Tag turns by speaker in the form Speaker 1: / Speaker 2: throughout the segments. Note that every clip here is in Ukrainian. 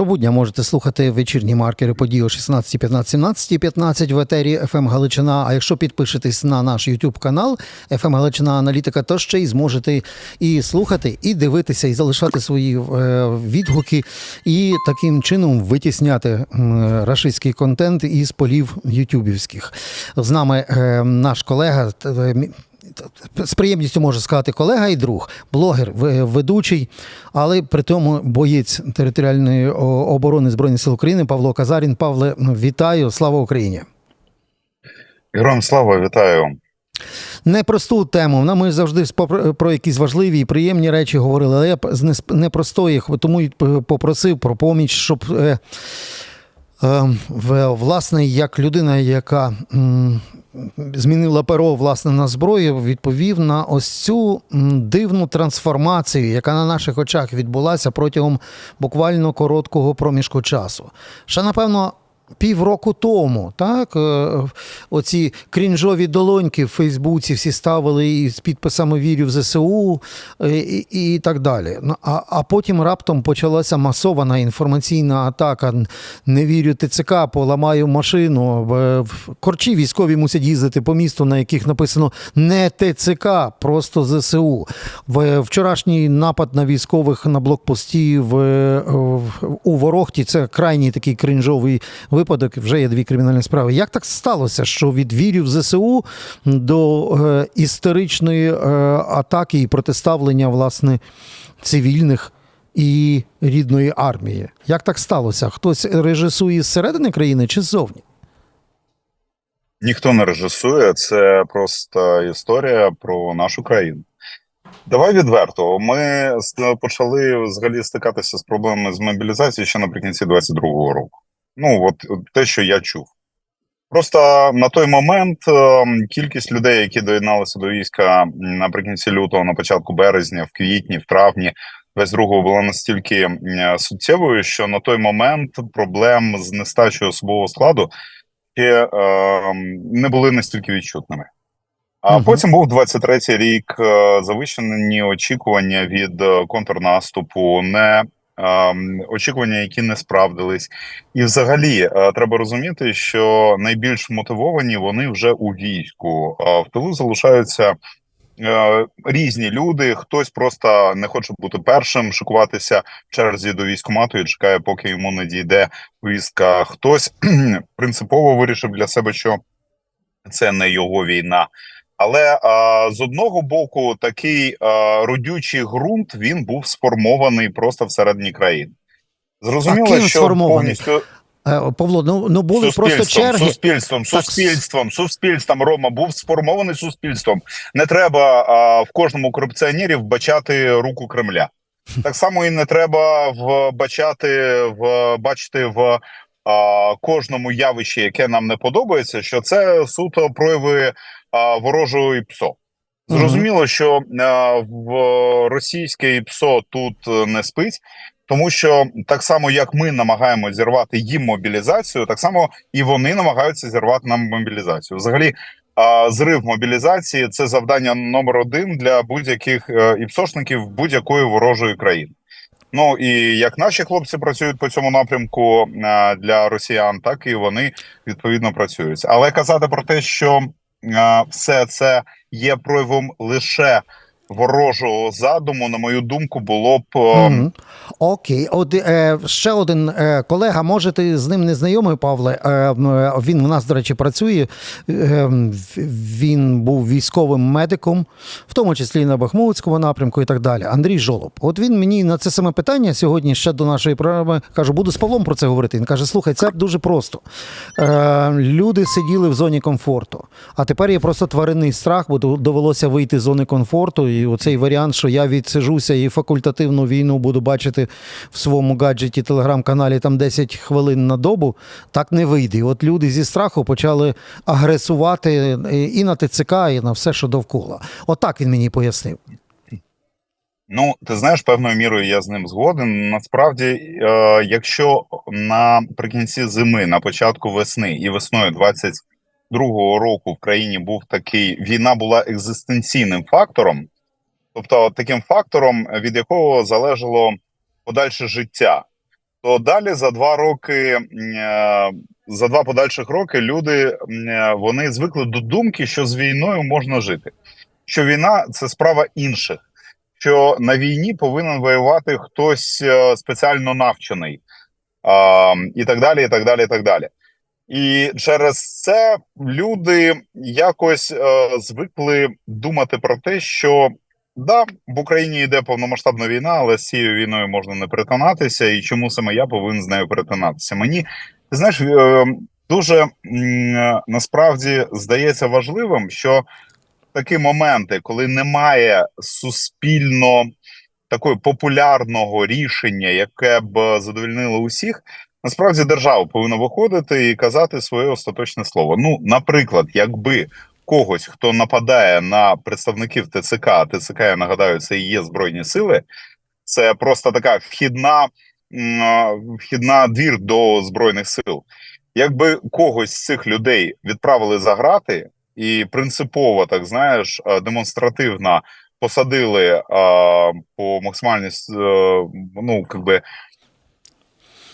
Speaker 1: Щобудня можете слухати вечірні маркери події о 16, 15, 17, 15 в етері FM Галичина. А якщо підпишетесь на наш YouTube канал FM Галичина Аналітика, то ще й зможете і слухати, і дивитися, і залишати свої е, відгуки, і таким чином витісняти рашистський контент із полів ютюбівських. З нами е, наш колега. З приємністю можу сказати колега і друг, блогер, ведучий, але при тому боєць територіальної оборони Збройних сил України Павло Казарін. Павле, вітаю! Слава Україні!
Speaker 2: Героям слава, вітаю.
Speaker 1: Непросту тему. На ми завжди про якісь важливі і приємні речі говорили, але я з непростої, тому й попросив про поміч, щоб е, е, власне, як людина, яка змінила перо власне на зброю, відповів на ось цю дивну трансформацію, яка на наших очах відбулася протягом буквально короткого проміжку часу. Ще напевно. Півроку тому, так, е, оці крінжові долоньки в Фейсбуці всі ставили і з підписами вірю в ЗСУ е, і, і так далі. Ну, а, а потім раптом почалася масована інформаційна атака. Не вірю ТЦК, поламаю машину. Корчі військові мусять їздити по місту, на яких написано не ТЦК, просто ЗСУ. Вчорашній напад на військових на блокпості в, в, у Ворохті це крайній такий крінжовий випадок. Вже є дві кримінальні справи. Як так сталося, що від вірів ЗСУ до е, історичної е, атаки і протиставлення власне цивільних і рідної армії? Як так сталося? Хтось режисує зсередини країни чи ззовні?
Speaker 2: Ніхто не режисує, це просто історія про нашу країну. Давай відверто. Ми почали взагалі стикатися з проблемами з мобілізацією ще наприкінці 22-го року. Ну, от те, що я чув. Просто на той момент е, кількість людей, які доєдналися до війська наприкінці лютого, на початку березня, в квітні, в травні 22-го була настільки м, суттєвою, що на той момент проблем з нестачею особового складу ще е, не були настільки відчутними. А
Speaker 1: Мгм.
Speaker 2: потім був 23-й рік е, завищені очікування від е, контрнаступу, не е, очікування, які не справдились. І взагалі е, треба розуміти, що найбільш мотивовані вони вже у війську. В тилу залишаються е, різні люди. Хтось просто не хоче бути першим, шикуватися в черзі до військкомату і чекає, поки йому не дійде війська. Хтось принципово вирішив для себе, що це не його війна. Але а, з одного боку, такий а, родючий ґрунт він був сформований просто всередині країни. Зрозуміло,
Speaker 1: А
Speaker 2: що
Speaker 1: сформований?
Speaker 2: повністю
Speaker 1: Е, Павло, ну, ну були просто
Speaker 2: суспільством,
Speaker 1: черги.
Speaker 2: суспільством,
Speaker 1: Так,
Speaker 2: суспільством, суспільством. Рома був сформований суспільством. Не треба а, в кожному корупціонері вбачати руку Кремля. Так само і не треба вбачати в бачити в кожному явищі, яке нам не подобається, що це суто прояви а, ворожої ПСО. Зрозуміло, що а, в російське ПСО тут е, не спить. Тому що так само, як ми намагаємося зірвати їм мобілізацію, так само і вони намагаються зірвати нам мобілізацію. Взагалі, а, зрив мобілізації це завдання номер один для будь-яких е, іпсошників будь-якої ворожої країни. Ну і як наші хлопці працюють по цьому напрямку е, для росіян, так і вони відповідно працюють. Але казати про те, що е, все це є проявом лише ворожого задуму, на мою думку, було б
Speaker 1: Мгм. Окей, от е, ще один е, колега, може, ти з ним не знайомий, Павле. Е, е, він в нас, до речі, працює. Е, він був військовим медиком, в тому числі і на Бахмутському напрямку і так далі. Андрій Жолоб. От він мені на це саме питання сьогодні ще до нашої програми каже: буду з Павлом про це говорити. Він каже: слухай, це дуже просто. Е, люди сиділи в зоні комфорту, а тепер є просто тваринний страх, бо довелося вийти з зони комфорту. Оцей варіант, що я відсижуся і факультативну війну буду бачити в своєму гаджеті телеграм-каналі там 10 хвилин на добу, так не вийде. От люди зі страху почали агресувати і на ТЦК, і на все, що довкола. Отак він мені пояснив.
Speaker 2: Ну, ти знаєш, певною мірою я з ним згоден. Насправді, е, якщо наприкінці зими, на початку весни і весною 22-го року в країні був такий війна була екзистенційним фактором, тобто таким фактором, від якого залежало подальше життя. то далі за два роки, е, за два подальших роки, люди е, вони звикли до думки, що з війною можна жити. Що війна це справа інших, що на війні повинен воювати хтось е, спеціально навчений, і так далі, і так далі, і так далі. І через це люди якось е, звикли думати про те, що да, в Україні йде повномасштабна війна, але з цією війною можна не перетинатися. І чому саме я повинен з нею перетинатися? Мені знаєш, е, дуже е, насправді здається важливим, що такі моменти, коли немає суспільно такого популярного рішення, яке б задовольнило усіх. Насправді держава повинна виходити і казати своє остаточне слово. Ну, наприклад, якби когось, хто нападає на представників ТЦК, ТЦК, я нагадаю, це і є збройні сили, це просто така вхідна, вхідна двір до збройних сил. Якби когось з цих людей відправили за грати і принципово, так знаєш, демонстративно посадили по максимальній е, ну, как би,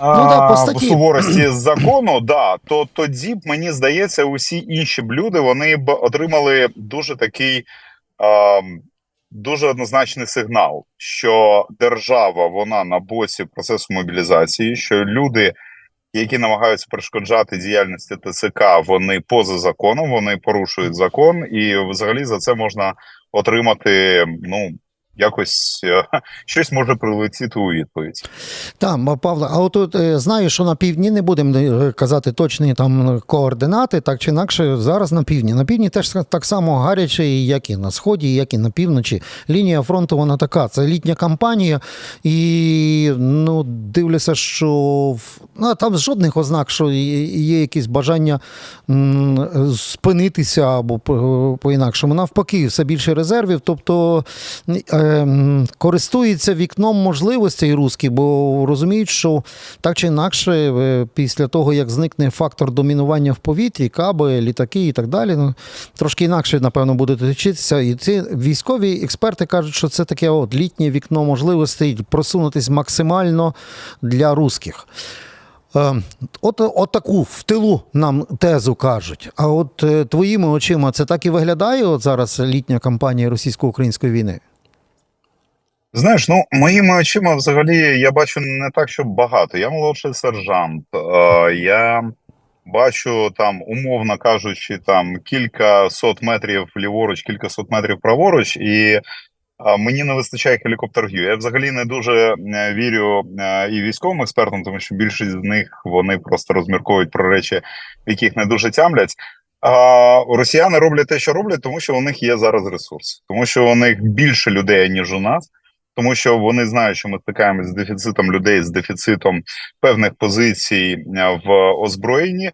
Speaker 1: Ну да, по статті.
Speaker 2: суворості закону, да, то тоді б мені здається, усі інші б люди вони б отримали дуже такий а, дуже однозначний сигнал, що держава вона на боці процесу мобілізації, що люди, які намагаються перешкоджати діяльності ТЦК, вони поза законом, вони порушують закон, і взагалі за це можна отримати ну якось е, щось може прилетіти у відповідь.
Speaker 1: Там, Павло, а от е, знаю, що на півдні не будемо е, казати точні там координати, так чи інакше, зараз на півдні. На півдні теж так само гаряче, як і на сході, як і на півночі. Лінія фронту вона така. Це літня кампанія, і ну дивлюся, що ну, там жодних ознак, що є якісь бажання спинитися або по- по-інакшому. Навпаки, все більше резервів. Тобто користуються вікном можливостей русські, бо розуміють, що так чи інакше, е, після того, як зникне фактор домінування в повітрі, каби, літаки і так далі, ну, трошки інакше, напевно, буде точитися. І ці військові експерти кажуть, що це таке от літнє вікно можливостей просунутись максимально для русських. Е, От, от таку в тилу нам тезу кажуть. А от е, твоїми очима це так і виглядає от зараз літня кампанія російсько-української війни?
Speaker 2: Знаєш, ну моїми очима взагалі я бачу не так, щоб багато. Я молодший сержант. Е, я бачу там, умовно кажучи, там кілька сот метрів ліворуч, кілька сот метрів праворуч, і е, мені не вистачає хелікоптер-в'ю. Я взагалі не дуже е, вірю е, і військовим експертам, тому що більшість з них вони просто розмірковують про речі, яких не дуже тямлять. А росіяни роблять те, що роблять, тому що у них є зараз ресурс, тому що у них більше людей ніж у нас тому що вони знають, що ми стикаємося з дефіцитом людей, з дефіцитом певних позицій е, в озброєнні.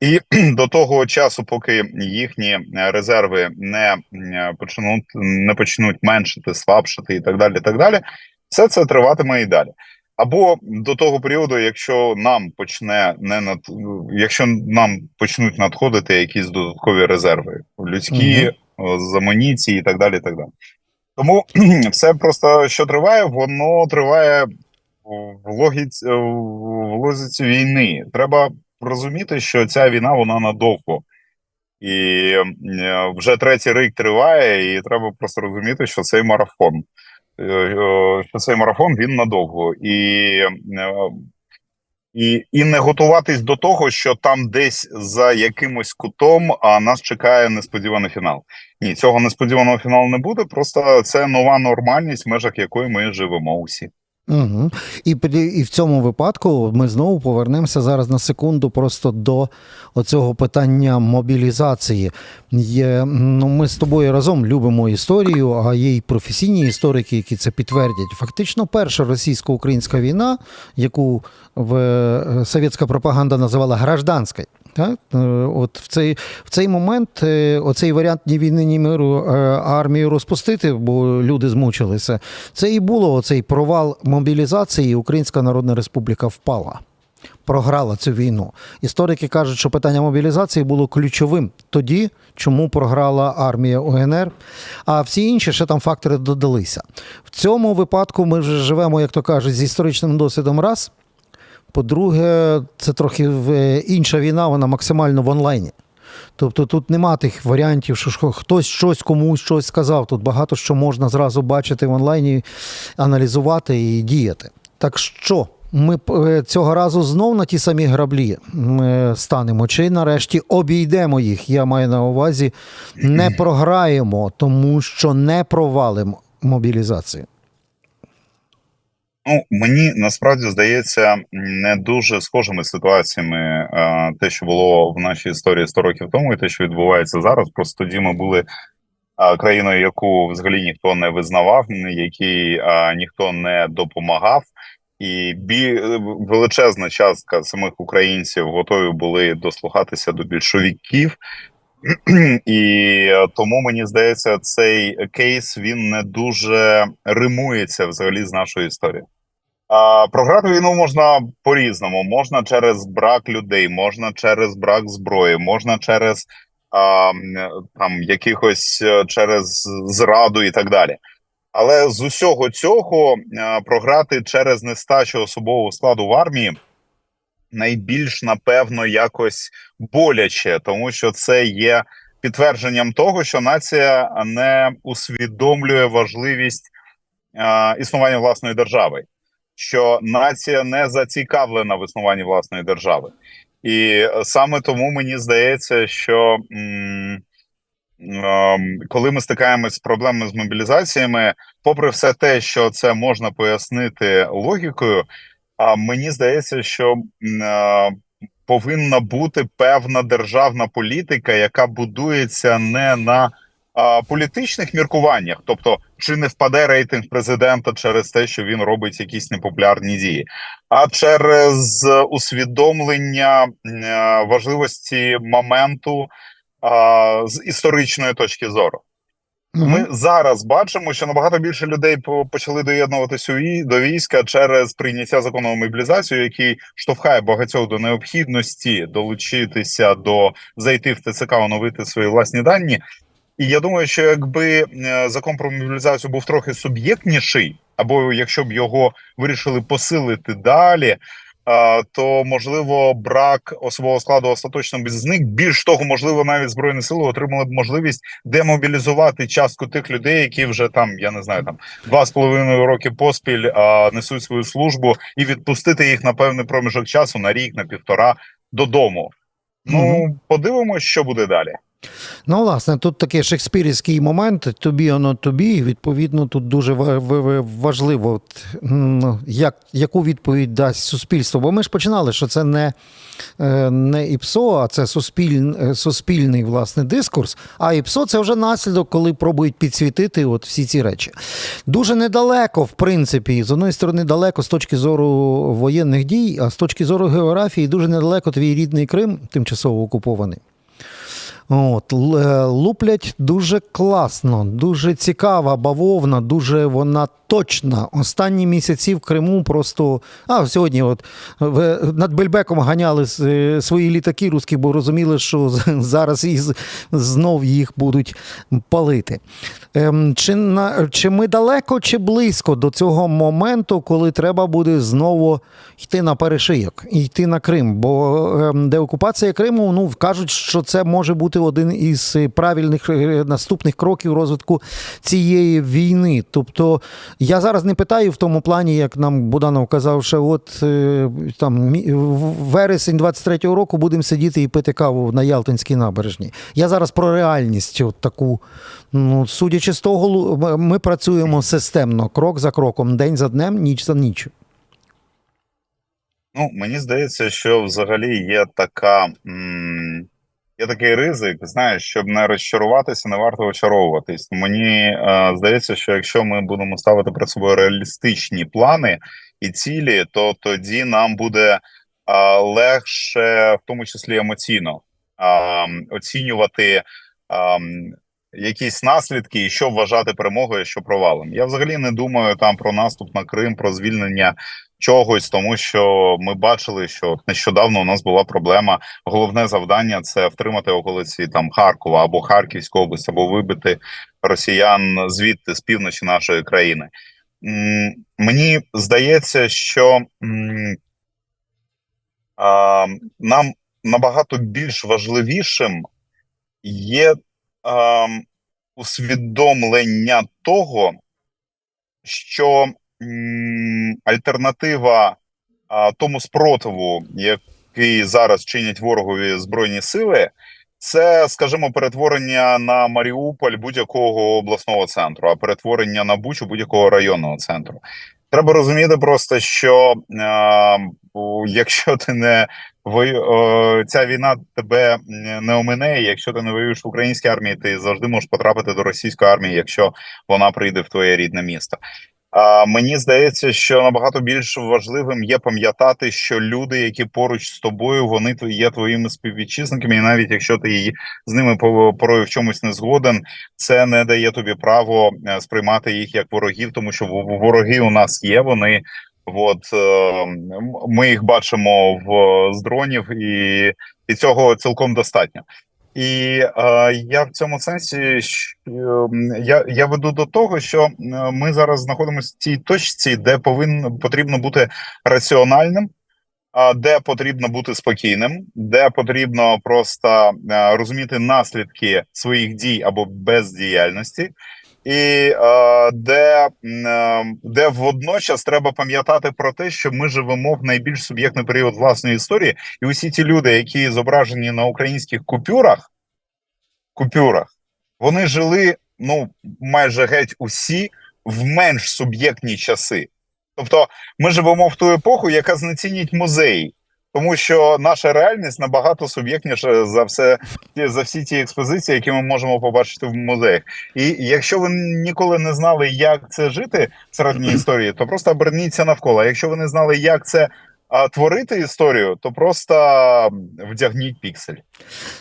Speaker 2: І до того часу, поки їхні е, резерви не е, почнуть не почнуть меншити, слабшити і так далі, і так далі, все це триватиме і далі. Або до того періоду, якщо нам почне не над якщо нам почнуть надходити якісь додаткові резерви, людські з амуніції і так далі, і так далі. Тому все просто що триває, воно триває в логіці в логіці війни. Треба розуміти, що ця війна вона надовго. І е, вже третій рік триває, і треба просто розуміти, що цей марафон, е, е, що цей марафон він надовго. І, і, і не готуватись до того, що там десь за якимось кутом а нас чекає несподіваний фінал. Ні, цього несподіваного фіналу не буде. Просто це нова нормальність, в межах якої ми живемо усі.
Speaker 1: Угу. І, і в цьому випадку ми знову повернемося зараз на секунду просто до оцього питання мобілізації. Є, ну, ми з тобою разом любимо історію, а є й професійні історики, які це підтвердять. Фактично, перша російсько-українська війна, яку в, е, совєтська пропаганда називала гражданською. Так? Е, От в цей, в цей момент е, оцей варіант ні війни, ні миру е, армію розпустити, бо люди змучилися. Це і було оцей провал мобілізації. Українська Народна Республіка впала. Програла цю війну. Історики кажуть, що питання мобілізації було ключовим тоді, чому програла армія УНР. А всі інші ще там фактори додалися. В цьому випадку ми вже живемо, як то кажуть, з історичним досвідом раз. По-друге, це трохи інша війна, вона максимально в онлайні. Тобто тут нема тих варіантів, що хтось щось комусь щось сказав. Тут багато що можна зразу бачити в онлайні, аналізувати і діяти. Так що ми е, цього разу знов на ті самі граблі ми станемо, чи нарешті обійдемо їх. Я маю на увазі, не програємо, тому що не провалимо мобілізацію.
Speaker 2: Ну, мені насправді здається не дуже схожими ситуаціями те, що було в нашій історії 100 років тому, і те, що відбувається зараз. Просто тоді ми були країною, яку взагалі ніхто не визнавав, якій ніхто не допомагав, і бі... величезна частка самих українців готові були дослухатися до більшовиків. І тому мені здається, цей кейс він не дуже римується взагалі з нашою історією. Програти війну можна по-різному. Можна через брак людей, можна через брак зброї, можна через а, там якихось е, через зраду і так далі. Але з усього цього е, програти через нестачу особового складу в армії найбільш напевно якось боляче, тому що це є підтвердженням того, що нація не усвідомлює важливість е, існування власної держави, що нація не зацікавлена в існуванні власної держави, і е, саме тому мені здається, що м, ем, коли ми стикаємось з проблемами з мобілізаціями, попри все те, що це можна пояснити логікою, а мені здається, що м, е, повинна бути певна державна політика, яка будується не на а, політичних міркуваннях, тобто чи не впаде рейтинг президента через те, що він робить якісь непопулярні дії, а через усвідомлення е, важливості моменту а, з історичної точки зору. Ми зараз бачимо, що набагато більше людей почали доєднуватися до війська через прийняття закону мобілізацію, який штовхає багатьох до необхідності долучитися до зайти в ТЦК, оновити свої власні дані. І я думаю, що якби е, закон про мобілізацію був трохи суб'єктніший, або якщо б його вирішили посилити далі, то можливо брак особового складу остаточно без зник. Більш того, можливо, навіть збройні сили отримали б можливість демобілізувати частку тих людей, які вже там, я не знаю, там два з половиною роки поспіль а, несуть свою службу, і відпустити їх на певний проміжок часу на рік, на півтора додому. Ну, подивимось, що буде далі.
Speaker 1: Ну, власне, тут такий шекспірівський момент, тобі оно тобі. Відповідно, тут дуже ва- ва- ва- важливо, як, яку відповідь дасть суспільство. Бо ми ж починали, що це не, е, не ІПСО, а це суспіль, е, суспільний власне дискурс. А ІПСО це вже наслідок, коли пробують підсвітити от всі ці речі. Дуже недалеко, в принципі, з одної сторони, далеко з точки зору воєнних дій, а з точки зору географії, дуже недалеко твій рідний Крим, тимчасово окупований. От, е, луплять дуже класно, дуже цікава бавовна, дуже вона точна. Останні місяці в Криму просто. А сьогодні, от над Бельбеком ганяли е, свої літаки русські, бо розуміли, що зараз і знов їх будуть палити. Ем, чи, на, чи ми далеко, чи близько до цього моменту, коли треба буде знову йти на перешийок йти на Крим? Бо ем, деокупація Криму, ну кажуть, що це може бути один із правильних е, наступних кроків розвитку цієї війни. Тобто я зараз не питаю в тому плані, як нам Буданов казав, що от е, там вересень 23-го року будемо сидіти і пити каву на Ялтинській набережній. Я зараз про реальність от таку. Ну, судячи з того, ми працюємо системно, крок за кроком, день за днем, ніч за ніч.
Speaker 2: Ну, мені здається, що взагалі є така. М- Є такий ризик, знаєш, щоб не розчаруватися, не варто очаровуватись. Мені е, здається, що якщо ми будемо ставити перед собою реалістичні плани і цілі, то тоді нам буде е, легше, в тому числі емоційно, е, оцінювати е, якісь наслідки і що вважати перемогою, що провалом. Я взагалі не думаю там про наступ на Крим, про звільнення чогось, тому що ми бачили, що нещодавно у нас була проблема. Головне завдання це втримати околиці там Харкова або Харківської області, або вибити росіян звідти з півночі нашої країни. Мені здається, що а, нам набагато більш важливішим є а, усвідомлення того, що альтернатива тому спротиву, який зараз чинять ворогові збройні сили, це, скажімо, перетворення на Маріуполь будь-якого обласного центру, а перетворення на Бучу будь-якого районного центру. Треба розуміти просто, що е, якщо ти не ви, е, ця війна тебе не омине, якщо ти не воюєш в українській армії, ти завжди можеш потрапити до російської армії, якщо вона прийде в твоє рідне місто. Мені здається, що набагато більш важливим є пам'ятати, що люди, які поруч з тобою, вони є твоїми співвітчизниками, і навіть якщо ти з ними по- порою в чомусь не згоден, це не дає тобі право е, сприймати їх як ворогів, тому що вороги у нас є. Вони от е, ми їх бачимо в з дронів, і, і цього цілком достатньо. І е, я в цьому сенсі що, я, я веду до того, що ми зараз знаходимося в цій точці, де повинно потрібно бути раціональним, де потрібно бути спокійним, де потрібно просто е, розуміти наслідки своїх дій або бездіяльності, і е, де, е, де водночас треба пам'ятати про те, що ми живемо в найбільш суб'єктний період власної історії, і усі ті люди, які зображені на українських купюрах, купюрах, вони жили ну майже геть усі в менш суб'єктні часи. Тобто, ми живемо в ту епоху, яка знецінить музеї, тому що наша реальність набагато суб'єктніша за все за всі ті експозиції, які ми можемо побачити в музеях. І якщо ви ніколи не знали, як це жити в середній історії, то просто оберніться навколо. А якщо ви не знали, як це а, творити історію, то просто вдягніть піксель.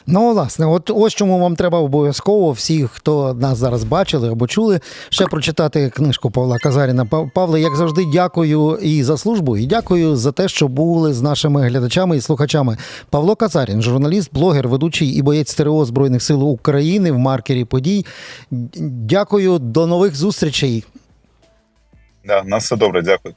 Speaker 1: Ну, власне, от ось чому вам треба обов'язково всі, хто нас зараз бачили або чули, ще прочитати книжку Павла Казаріна. Павле, як завжди, дякую і за службу, і дякую за те, що були з нашими глядачами і слухачами. Павло Казарін, журналіст, блогер, ведучий і боєць ТРО Збройних сил України в маркері подій. Дякую, до нових зустрічей.
Speaker 2: Да, на все добре, дякую.